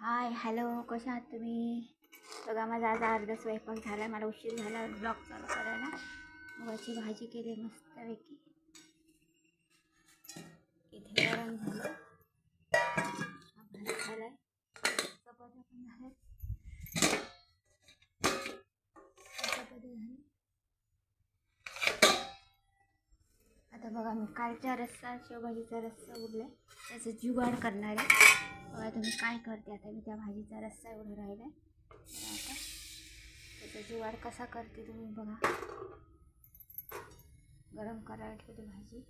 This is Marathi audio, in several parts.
हाय हॅलो कशा आहात तुम्ही? बघा माझा आज अर्धा स्वयंपाक झाला मला उशीर झाला ब्लॉग चालू करायला. मुगाची भाजी केली मस्तपैकी. इथे गरम झालं. हा भात झाला चपात्या पण झाली आता बघा मी कालच्या रस्सा शेवभाजीचा रस्सा उरलाय. त्याचं जुगाड करणार आहे. बघा तुम्ही काय करते आता? मी त्या भाजीचा रस्सा एवढा राहिला आहे तर आता त्याचा जुगाड कसा करते तुम्ही बघा. गरम करायला ठेवते भाजी.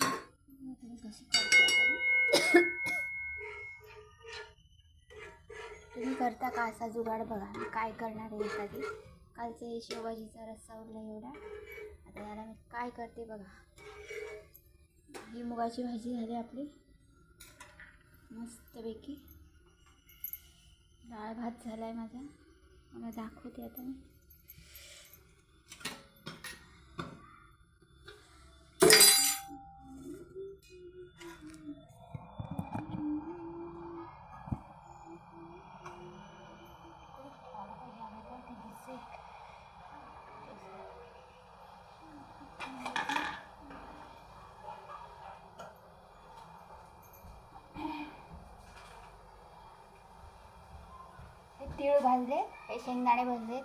तुम्ही कशी करते तुम्ही करता का असा जुगाड बघा? मी काय करणार आहे एखादी? कालचा हे शेवभाजीचा रस्सा उरला एवढा. आता याला मी काय करते बघा? ही मुगाची भाजी झाली आपली. मस्तपैकी. डाळ भात झाला आहे माझा. मला दाखवते आता मी. तीळ भाजले हे शेंगदाणे भाजले.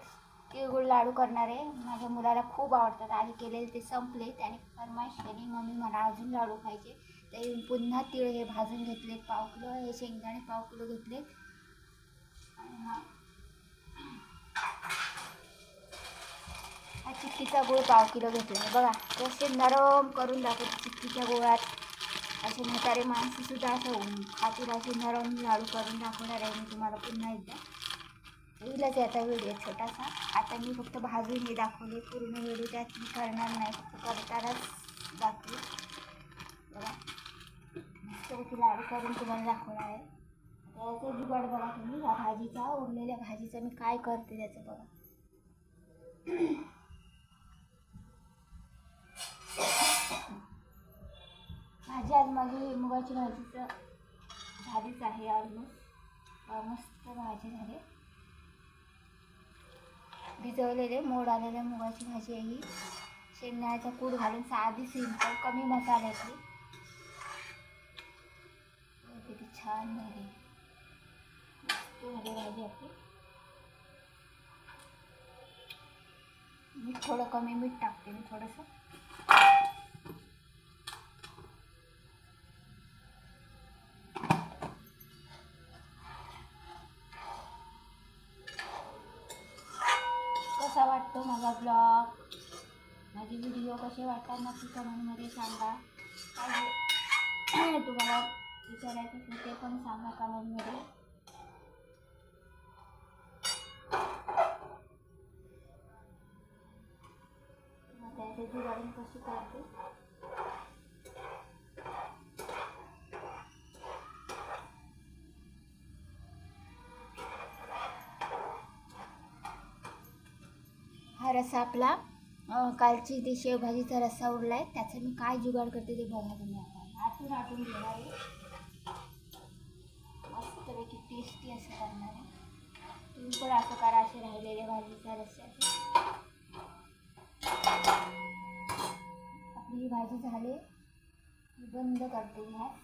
तिळगुळ लाडू करणारे माझ्या मुलाला खूप आवडतात. आधी केलेले ते संपले. त्याने फरमाईश केली मम्मी मला अजून लाडू खायचे ते पुन्हा तीळ हे भाजून घेतले. पाव किलो हे शेंगदाणे पाव किलो घेतले. हा. चिक्कीचा गुळ पाव किलो घेतला. बघा कसे नरम करून दाखवते चिक्कीच्या गुळात. असे म्हातारे माणसंसुद्धा असं खातील असे नरम लाडू करून दाखवणार आहे. मी तुम्हाला पुन्हा एकदा. येईलच याचा व्हिडिओ छोटासा. आता मी फक्त भाजून दाखवली. पूर्ण व्हिडिओ त्यात मी करणार नाही फक्त करतानाच दाखवले बघा. मस्तपैकी लाडू करून तुम्हाला दाखवणार आहे. त्याचं जुगाड बघा तुम्ही. या भाजीचा उरलेल्या भाजीचं मी काय करते त्याचं बघा. भाजी आज माझी मुगाची भाजीचं झालीच आहे ऑलमोस्ट मस्त भाजी झाली. भिजवलेले मोड आलेले मुगाची भाजी आहे ही. शेंगदाण्याचा कूड घालून साधी सिंपल कमी मसाल्याची किती छान झाली. भाजी आपली. मीठ थोडं कमी मीठ टाकते मी थोडंसं. माझा ब्लॉग माझे व्हिडिओ कसे वाटतात नक्की कमेंटमध्ये सांगा. काय तुम्हाला विचारायचं असेल ते पण सांगा कमेंटमध्ये त्याचे जुगाडून कशी करते? रस्सा आपला कालची ती शेवभाजीचा रस्सा उरला आहे त्याचं मी काय जुगाड करते ते बघा तुम्ही आता. आटून आटून घेणार आहे. मस्तपैकी टेस्टी असं करणार आहे. तुम्ही पण असं करा असे राहिलेले भाजीचा रस्स्याचे आपली ही भाजी झाली. बंद करते गॅस.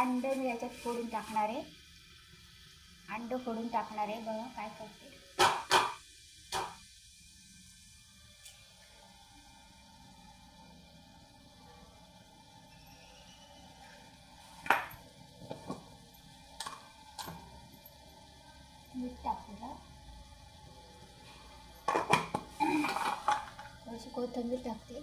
अंडं मी याच्यात फोडून टाकणार आहे. अंडं फोडून टाकणार आहे. बघा काय करते. मीठ टाकूया थोडीशी कोथिंबीर टाकते.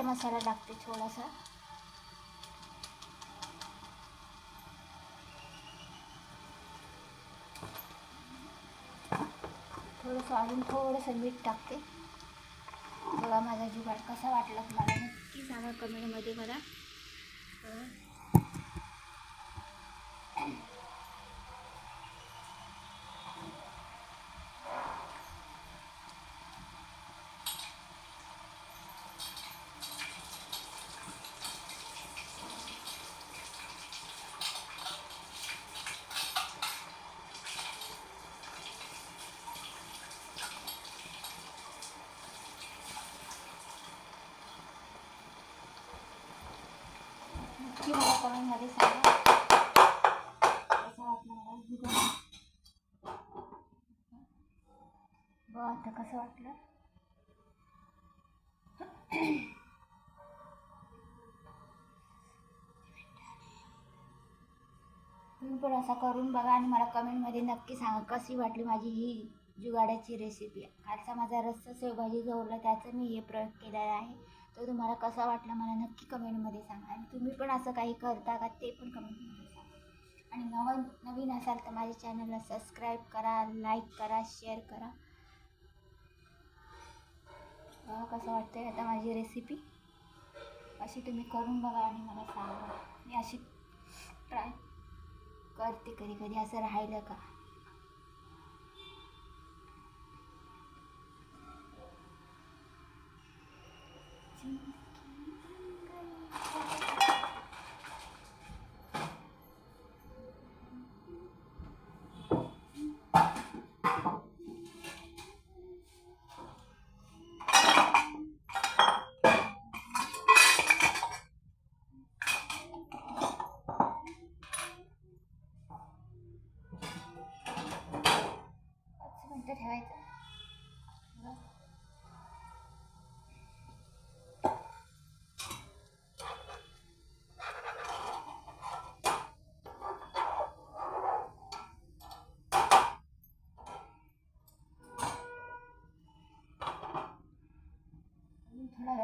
चाट मसाला टाकते थोडासा. थोडंसं अजून थोडंसं मीठ टाकते. बघा माझा जुगाड कसा वाटला तुम्हाला? नक्की सांगा कमेंटमध्ये मला. बघा. नक्की सांगा कसा आता कसं वाटलं? तुम्ही पण असा करून बघा आणि मला कमेंटमध्ये नक्की सांगा कशी वाटली माझी ही जुगाड्याची रेसिपी कालचा माझा रस्सा शेवभाजी जवळला त्याचा मी हे प्रयोग केलेला आहे. तो तुम्हाला कसा वाटला मला नक्की कमेंटमध्ये सांगा. आणि तुम्ही पण असं काही करता का ते पण कमेंटमध्ये सांगा. आणि नवन नवीन असाल तर माझ्या चॅनलला सबस्क्राईब करा लाईक करा शेअर करा. बघा कसं वाटतंय आता माझी रेसिपी. अशी तुम्ही करून बघा आणि मला सांगा. मी अशी ट्राय करते कधी कधी असं राहिलं का?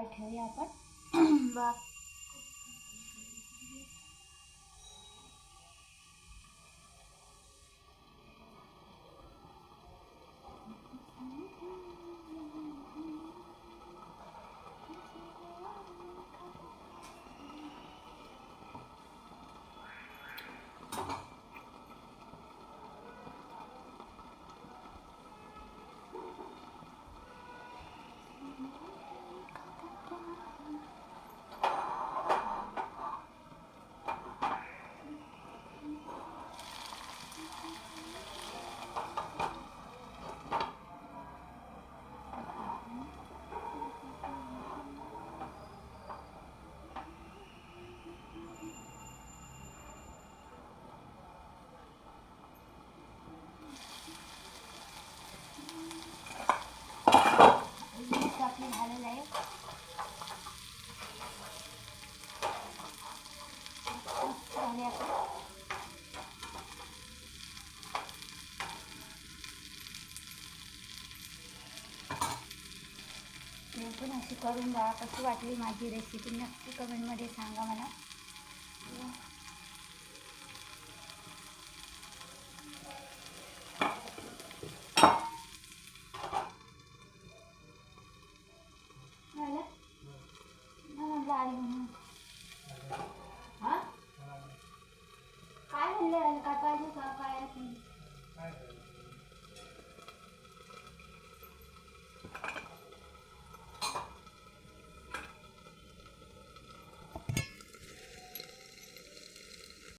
अजून थोडा वेळ ठेवूया आपण बघ मिक्स आपली झालेलं आहे झाले आपण तुम्ही पण अशी करून बघा कशी वाटली माझी रेसिपी नक्की कमेंटमध्ये सांगा मला